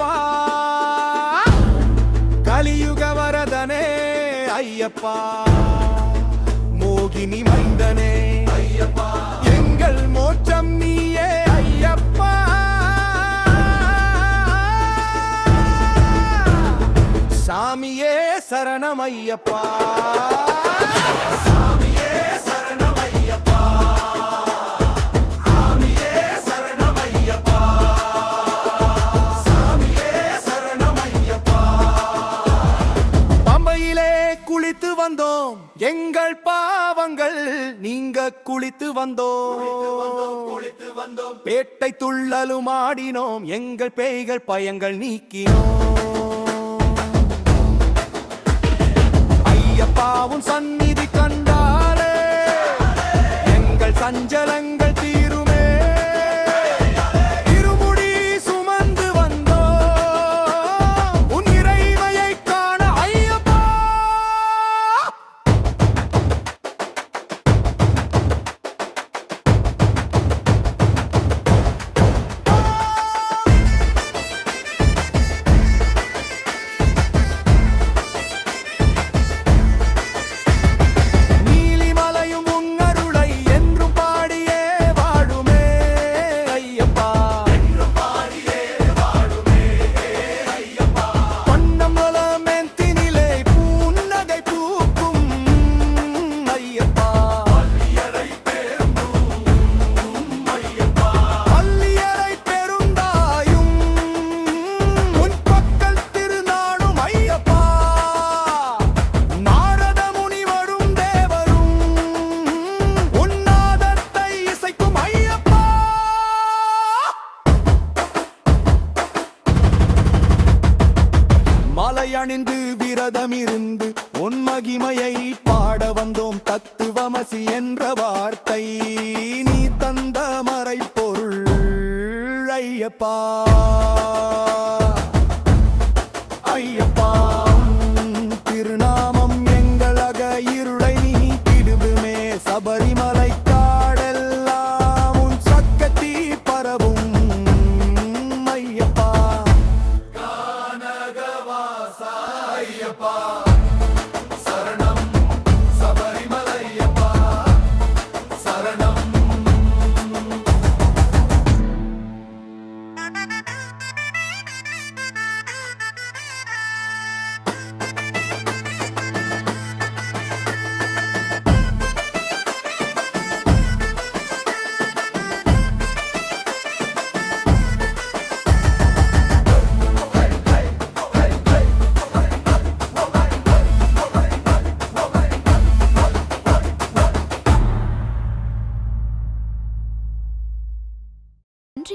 ஐயப்பா. கலியுக வரதனே ஐயப்பா. மோகினி மைந்தனே ஐயப்பா. எங்கள் மோட்சம் நீயே ஐயப்பா. சாமியே சரணம் ஐயப்பா. வந்தோம். எங்கள் பாவங்கள் நீங்க குளித்து வந்தோம். குளித்து வந்தோம். பேட்டை துள்ளலும் ஆடினோம். எங்கள் பேய்கள் பயங்கள் நீக்கினோம். விரதமிருந்து விரதம் இருந்து உன் மகிமையை பாட வந்தோம் தத்துவமசி என்ற வார்த்தை. நீ தந்த மறைப்பொருள் ஐயப்பா ஐயப்பா.